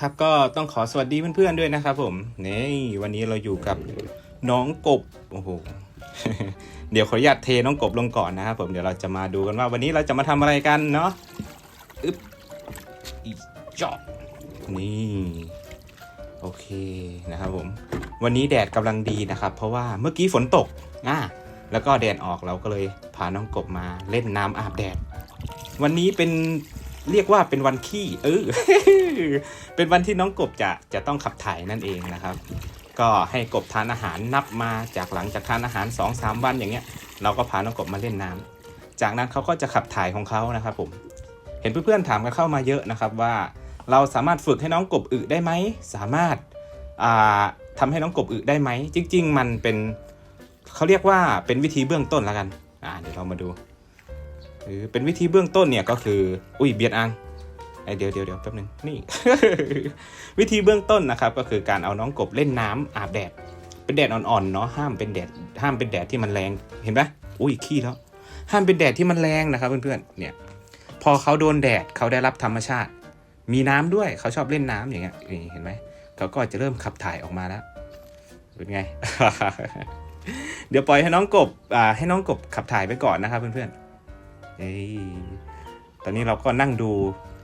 ครับก็ต้องขอสวัสดีเพื่อนๆด้วยนะครับผมนี่วันนี้เราอยู่กับน้องกบโอ้โหเดี๋ยวขออนุญาตเทน้องกบลงก่อนนะครับผมเดี๋ยวเราจะมาดูกันว่าวันนี้เราจะมาทำอะไรกันเนาะอึ๊บอีจอบนี่โอเคนะครับผมวันนี้แดดกำลังดีนะครับ เพราะว่าเมื่อกี้ฝนตกอ่าแล้วก็แดดออกเราก็เลยพาน้องกบมาเล่นน้ำอาบแดด วันนี้เป็น เรียกว่าเป็นวันขี้เออเป็นวันที่น้องกบจะจะต้องขับถ่ายนั่นเองนะครับ ก็ให้กบทานอาหารนับมาจากหลังจากทานอาหาร2อสวันอย่างเงี้ย เราก็พาน้องกบมาเล่นน้ำจากนั้นเขาก็จะขับถ่ายของเขานะครับผมเห็นเพื่อนๆถามกันเข้ามาเยอะนะครับว่าเราสามารถฝึกให้น้องกบอึได้ไหมสามารถาทำให้น้องกบอึได้ไหมจริง ๆ มันเป็นเขาเรียกว่าเป็นวิธีเบื้องต้นแล้วกันเดี๋ยวเรามาดู หรือเป็นวิธีเบื้องต้นเนี่ยก็คืออุ้ยเบียดอังไอเดี๋ยวเดี๋ยวเดี๋ยวแป๊บนึงนี่ วิธีเบื้องต้นนะครับก็คือการเอาน้องกบเล่นน้ำอาบแดด เป็นแดดอ่อนๆเนาะห้ามเป็นแดดห้ามเป็นแดดที่มันแรงเห็นปะอุ้ยขี้แล้วห้ามเป็นแดดที่มันแรงนะครับเพื่อนๆเนี่ยพอเขาโดนแดดเขาได้รับธรรมชาติ มีน้ำด้วยเขาชอบเล่นน้ำอย่างเงี้ยนี่เห็นไหมเขาก็จะเริ่มขับถ่ายออกมาแล้วเป็นไง เดี๋ยวปล่อยให้น้องกบให้น้องกบขับถ่ายไปก่อนนะครับเพื่อนๆ เอ้ยตอนนี้เราก็นั่งดู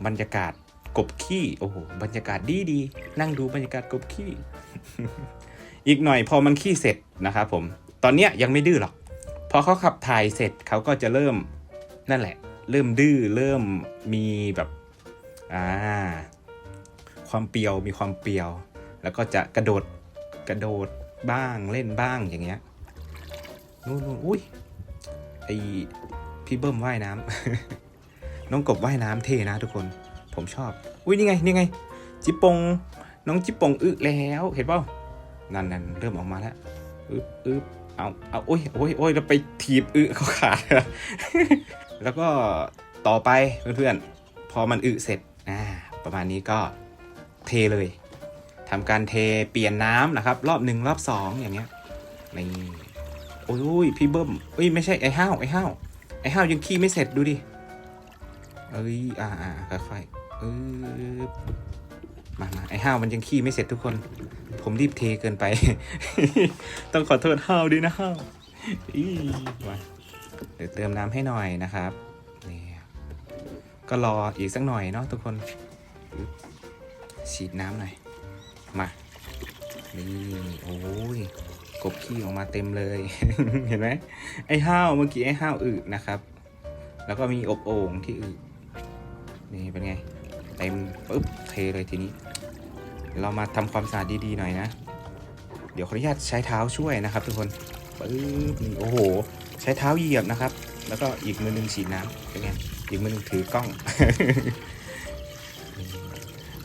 บรรยากาศกบขี้โอ้โหบรรยากาศดีดีนั่งดูบรรยากาศกบขี้ อีกหน่อยพอมันขี้เสร็จนะครับผมตอนเนี้ยยังไม่ดื้อหรอกพอเขาขับถ่ายเสร็จเขาก็จะเริ่มนั่นแหละ เริ่มดื้อเริ่มมีแบบอ่าความเปียวมีความเปียว แล้วก็จะกระโดดกระโดดบ้างเล่นบ้างอย่างเงี้ยนู่นนู่นอุ้ยไอ พี่เบิ้มว่ายน้ำน้องกบว่ายน้ำเท่นะทุกคน ผมชอบ อุ้ยนี่ไงนี่ไง จิปปงน้องจิปปงอึแล้ว เห็นเปล่านั่นนั่นเริ่มออกมาแล้วอึบอึบเอาเอาโอ้ยโอ้ยโอ้ยแล้วไปถีบอึเขาขาดแล้วก็ต่อไปเพื่อนๆ พอมันอึเสร็จอ่าประมาณนี้ก็เทเลยทำการเทเปลี่ยนน้ำนะครับ รอบหนึ่งรอบสองอย่างเงี้ยนี่โอ้ยพี่เบิ้มเอ้ยไม่ใช่ไอ้ห้าวไอ้ห้าว ไอ้ห้าวยังขี้ไม่เสร็จดูดิ เอ้ย อ่าอ่าค่อยๆเออมามาไอ้ห้าวมันยังขี้ไม่เสร็จทุกคน ผมรีบเทเกินไป ต้องขอโทษห้าวด้วยนะห้าวอีมาเดี๋ยวเติมน้ำให้หน่อยนะครับ นี่ ก็รออีกสักหน่อยเนาะทุกคน ฉีดน้ำหน่อย มา นี่ โอ้ย กบขี้ออกมาเต็มเลย เห็นไหมไอ้ห้าวเมื่อกี้ไอ้ห้าวอึนะครับ แล้วก็มีอบโอ่งที่อึนี่เป็นไงเต็มปุ๊บเทเลยทีนี้ เรามาทำความสะอาดดีๆหน่อยนะ เดี๋ยวขออนุญาตใช้เท้าช่วยนะครับ ทุกคนปึ๊บนี่โอ้โห ใช้เท้าเหยียบนะครับ แล้วก็อีกมือหนึงฉีดน้ำเป็นไงอีกมือหนึงถือกล้อง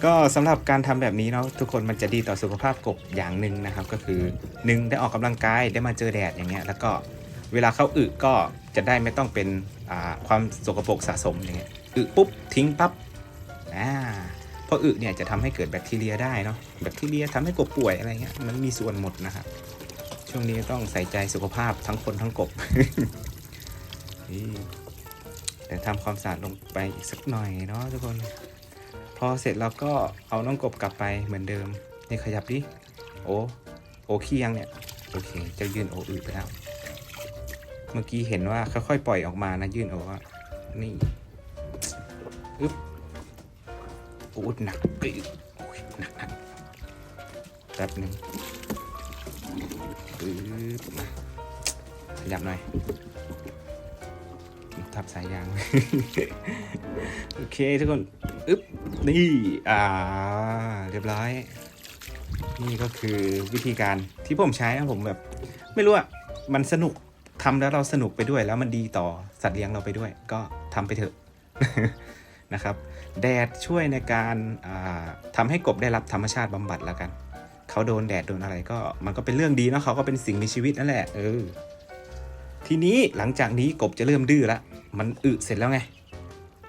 ก็สำหรับการทำแบบนี้เนาะทุกคนมันจะดีต่อสุขภาพกบอย่างหนึ่งนะครับ ก็คือหนึ่งได้ออกกำลังกายได้มาเจอแดดอย่างเงี้ยแล้วก็เวลาเขาอึก็จะได้ไม่ต้องเป็นความสกปรกสะสมอย่างเงี้ยอึปุ๊บทิ้งปั๊บอ่าเพราะอึเนี่ยจะทำให้เกิดแบคทีเรียได้เนาะแบคทีเรียทำให้กบป่วยอะไรเงี้ยมันมีส่วนหมดนะครับช่วงนี้ต้องใส่ใจสุขภาพทั้งคนทั้งกบนี่เดี๋ยวทำความสะอาดลงไปอีกสักหน่อยเนาะทุกคน พอเสร็จเราก็เอาน้องกบกลับไปเหมือนเดิมนี่ขยับดิโอ้โอขี้ยังเนี่ยโอเคจะยืนโออืดไปแล้วเมื่อกี้เห็นว่าค่อยๆปล่อยออกมานะยื่นโอว่านี่อึ๊บโอ้หนักอึ๊บโอ้ยหนักหนักแป๊บหนึ่งอึ๊บมาขยับหน่อยทับสายยาง โอเคทุกคน อึ๊บนี่ อ่า เรียบร้อย นี่ก็คือวิธีการที่ผมใช้นะผมแบบ ไม่รู้อะมันสนุกทำแล้วเราสนุกไปด้วย แล้วมันดีต่อสัตว์เลี้ยงเราไปด้วย ก็ทำไปเถอะนะครับ แดดช่วยในการอ่าทำให้กบได้รับธรรมชาติบำบัดแล้วกันเขาโดนแดดโดนอะไรก็มันก็เป็นเรื่องดีเนาะเขาก็เป็นสิ่งมีชีวิตนั่นแหละเออทีนี้หลังจากนี้กบจะเริ่มดื้อละมันอึเสร็จแล้วไง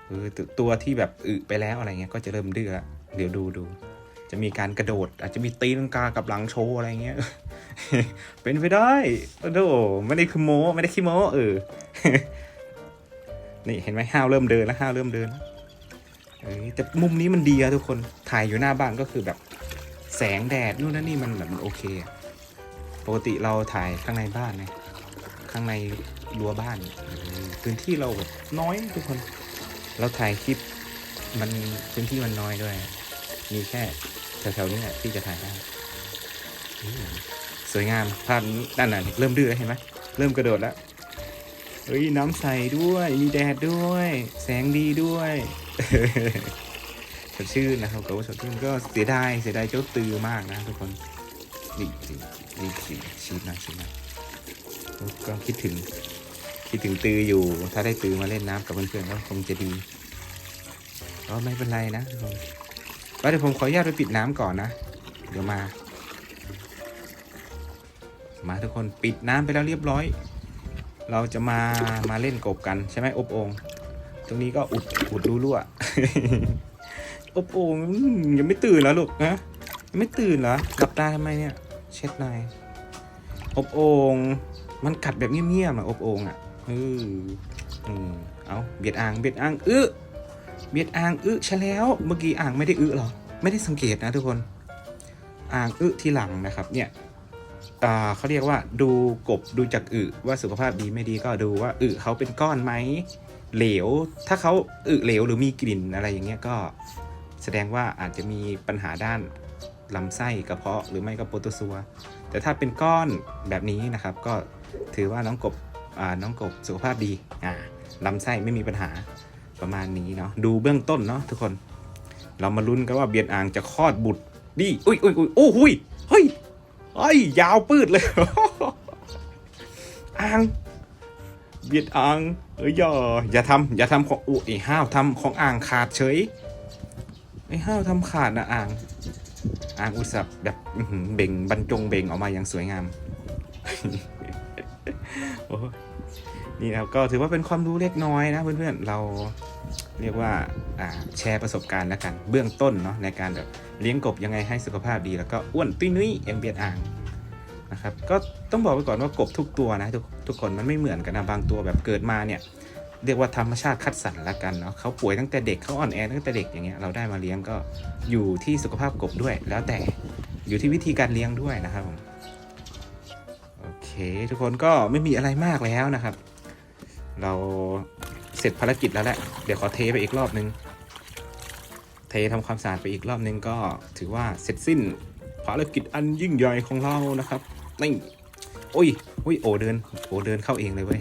เออตัวที่แบบอึไปแล้วอะไรเงี้ยก็จะเริ่มดื้อเดี๋ยวดูดู จะมีการกระโดด อาจจะมีตีลังกากับหลังโชว์อะไรเงี้ย เป็นไปได้โอ้โหไม่ได้คือโมไม่ได้ขี้โมเออ นี่เห็นไหมห้าวเริ่มเดินแล้วห้าวเริ่มเดินแล้วเอ้แต่มุมนี้มันดีอะทุกคนถ่ายอยู่หน้าบ้านก็คือแบบ แสงแดดนู่นนั่นนี่มันแบบมันโอเคอะปกติเราถ่ายข้างในบ้านไงข้างในรั้วบ้านพื้นที่เราแบบน้อยทุกคน เราถ่ายคลิปมันพื้นที่มันน้อยด้วย มีแค่แถวๆนี้แหละที่จะถ่ายได้สวยงามภาพนี้ด้านหลังเริ่มดื้อแล้วเห็นไหมเริ่มกระโดดแล้วเฮ้ยน้ำใสด้วย มีแดดด้วย แสงดีด้วยสดชื่นนะครับก็ว่าสดชื่นก็เสียดายเสียดายเจ้าตือมากนะทุกคนนี่นี่นี่ชีชีสนะชีสนะก็คิดถึง คิดถึงตืออยู่ ถ้าได้ตือมาเล่นน้ำกับเพื่อนๆก็คงจะดีก็ไม่เป็นไรนะทุกคนเดี๋ยวผมขออนุญาตไปปิดน้ำก่อนนะ เดี๋ยวมา มาทุกคนปิดน้ำไปแล้วเรียบร้อย เราจะมามาเล่นกบกันใช่ไหมอบองตรงนี้ก็อุดอุดรูรั่วอบโองยังไม่ตื่นเหรอลูกนะยังไม่ตื่นเหรอหลับตาทำไมเนี่ย เช็ดหน่อยอบโองมันกัดแบบเงียบๆอะอบโองอะ เอออืมเอาเบียดอ่างเบียดอ่างอึเบียดอ่างอึใช่แล้วเมื่อกี้อ่างไม่ได้อึหรอ ไม่ได้สังเกตนะทุกคน อ่างอึทีหลังนะครับ เนี่ยเขาเรียกว่าดูกบดูจากอึว่าสุขภาพดีไม่ดีก็ดูว่าอึเขาเป็นก้อนไหมเหลว ถ้าเขาอึเหลวหรือมีกลิ่นอะไรอย่างเงี้ยก็แสดงว่าอาจจะมีปัญหาด้านลำไส้กระเพาะหรือไม่ก็โปรโตซัว แต่ถ้าเป็นก้อนแบบนี้นะครับ ก็ถือว่าน้องกบ น้องกบสุขภาพดีอ่าลำไส้ไม่มีปัญหาประมาณนี้เนาะดูเบื้องต้นเนาะทุกคน เรามาลุ้นกันว่าเบียดอ่างจะคลอดบุตรดีอุ้ยอุ้ยอุ้ยโอ้หุยเฮ้ยเฮ้ยยาวปืดเลยอ่างเบียดอ่างเอ้ยอย่าอย่าทำอย่าทำของอุไอ้ห้าวทำของอ่างขาดเฉยไอ้ห้าวทำขาดนะอ่างอ่างอุตสับแบบเบ่งบรรจงเบ่งออกมาอย่างสวยงามโอ้ นี่นะครับก็ถือว่าเป็นความรู้เล็กน้อยนะเพื่อนๆเราเรียกว่าแชร์ประสบการณ์แล้วกัน เบื้องต้นเนาะในการแบบเลี้ยงกบยังไงให้สุขภาพดี แล้วก็อ้วนตุ้ยนุ้ยเอ็มเบียดอ่างนะครับก็ต้องบอกไว้ก่อนว่ากบทุกตัวนะทุกทุกคนมันไม่เหมือนกันนะบางตัวแบบเกิดมาเนี่ยเรียกว่าธรรมชาติคัดสรรละกันเนาะเขาป่วยตั้งแต่เด็กเขาอ่อนแอตั้งแต่เด็กอย่างเงี้ยเราได้มาเลี้ยงก็อยู่ที่สุขภาพกบด้วย แล้วแต่อยู่ที่วิธีการเลี้ยงด้วยนะครับผมโอเค ทุกคนก็ไม่มีอะไรมากแล้วนะครับ เราเสร็จภารกิจแล้วแหละ เดี๋ยวขอเทไปอีกรอบนึง เททำความสะอาดไปอีกรอบนึงก็ถือว่าเสร็จสิ้นภารกิจอันยิ่งใหญ่ของเรานะครับ นี่ โอ้ยโอ้ยโอเดิน โอเดินเข้าเองเลยเว้ย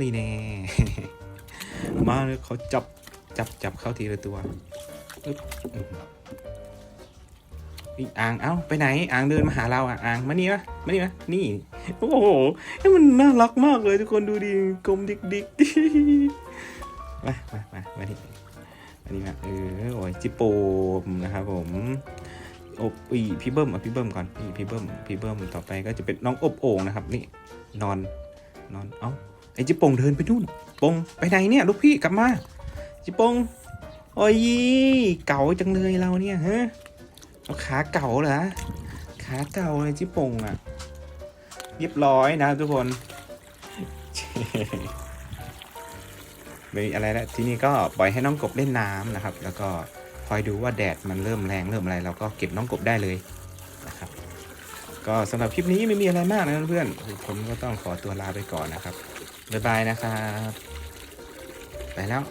นี่แน่ มาเขาจับ จับจับเข้าทีละตัวอี๋อ่าง เอ้า ไปไหน อ่างเดินมาหาเราอะ อ่าง มานี่วะมานี่วะนี่ โอ้โหมันน่ารักมากเลยทุกคนดูดิกลมดิกดิกมามามามานี่อันนี้นะเออโอ้ยจิโปมนะครับผมอบอีพี่เบิ้มอะพี่เบิ้มก่อนพี่พี่เบิ้มพี่เบิ้มต่อไปก็จะเป็นน้องอบโอ่งนะครับ นี่นอนนอนเอ้าไอจิโปงเดินไปนู่นปงไปไหนเนี่ยลูกพี่กลับมา จิโปงโอ้ยเก่าจังเลยเราเนี่ยฮะเอาขาเก่าเหรอขาเก่าเลยจิโปงอะ เรียบร้อยนะทุกคนไม่มีอะไรแล้วทีนี้ก็ปล่อยให้น้องกบเล่นน้ำนะครับ แล้วก็คอยดูว่าแดดมันเริ่มแรงเริ่มอะไรเราก็เก็บน้องกบได้เลยนะครับ ก็สำหรับคลิปนี้ไม่มีอะไรมากนะเพื่อนผมก็ต้องขอตัวลาไปก่อนนะครับบ๊ายบายนะครับไปแล้ว